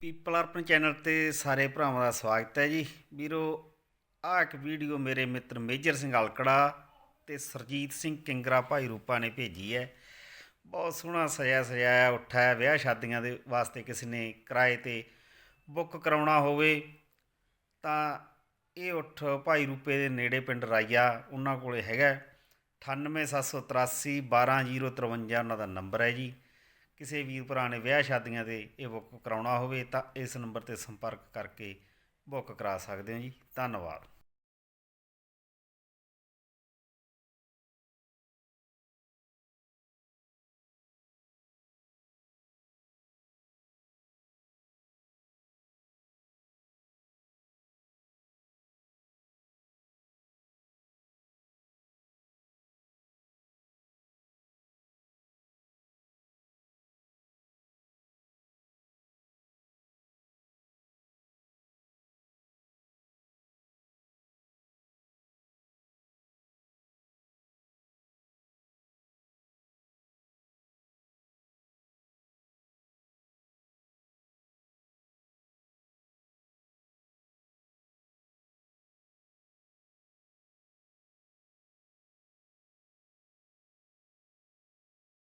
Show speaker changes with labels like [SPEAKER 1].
[SPEAKER 1] People ਅਰਪਨ channel ਤੇ ਸਾਰੇ ਭਰਾਵਾਂ ਦਾ ਸਵਾਗਤ ਹੈ ਜੀ। ਵੀਰੋ, ਆਹ ਇੱਕ ਵੀਡੀਓ ਮੇਰੇ ਮਿੱਤਰ ਮੇਜਰ ਸਿੰਘ ਅਲਕੜਾ ਤੇ ਸਰਜੀਤ ਸਿੰਘ ਕਿੰਗਰਾ ਭਾਈ ਰੂਪਾ ਨੇ ਭੇਜੀ ਹੈ। ਬਹੁਤ ਸੋਹਣਾ ਸਜ਼ਾ ਸਜਾਇਆ ਉੱਠਾ ਹੈ ਵਿਆਹ ਸ਼ਾਦੀਆਂ ਦੇ ਵਾਸਤੇ ਕਿਸੇ ਨੇ ਕਿਰਾਏ ਤੇ ਬੁੱਕ ਕਰਾਉਣਾ ਹੋਵੇ, ਤਾਂ ਇਹ ਉੱਠ ਭਾਈ ਰੂਪੇ ਦੇ ਨੇੜੇ ਪਿੰਡ ਰਾਈਆ, ਉਹਨਾਂ ਕੋਲੇ ਹੈਗਾ। 98783 12053 ਉਹਨਾਂ ਦਾ ਨੰਬਰ ਹੈ ਜੀ। ਕਿਸੇ ਵੀਰ ਭਰਾ ਨੇ ਵਿਆਹ ਸ਼ਾਦੀਆਂ ਤੇ ਇਹ ਬੁੱਕ ਕਰਾਉਣਾ ਹੋਵੇ ਤਾਂ ਇਸ ਨੰਬਰ ਤੇ ਸੰਪਰਕ ਕਰਕੇ ਬੁੱਕ ਕਰਾ ਸਕਦੇ ਹੋ ਜੀ। ਧੰਨਵਾਦ।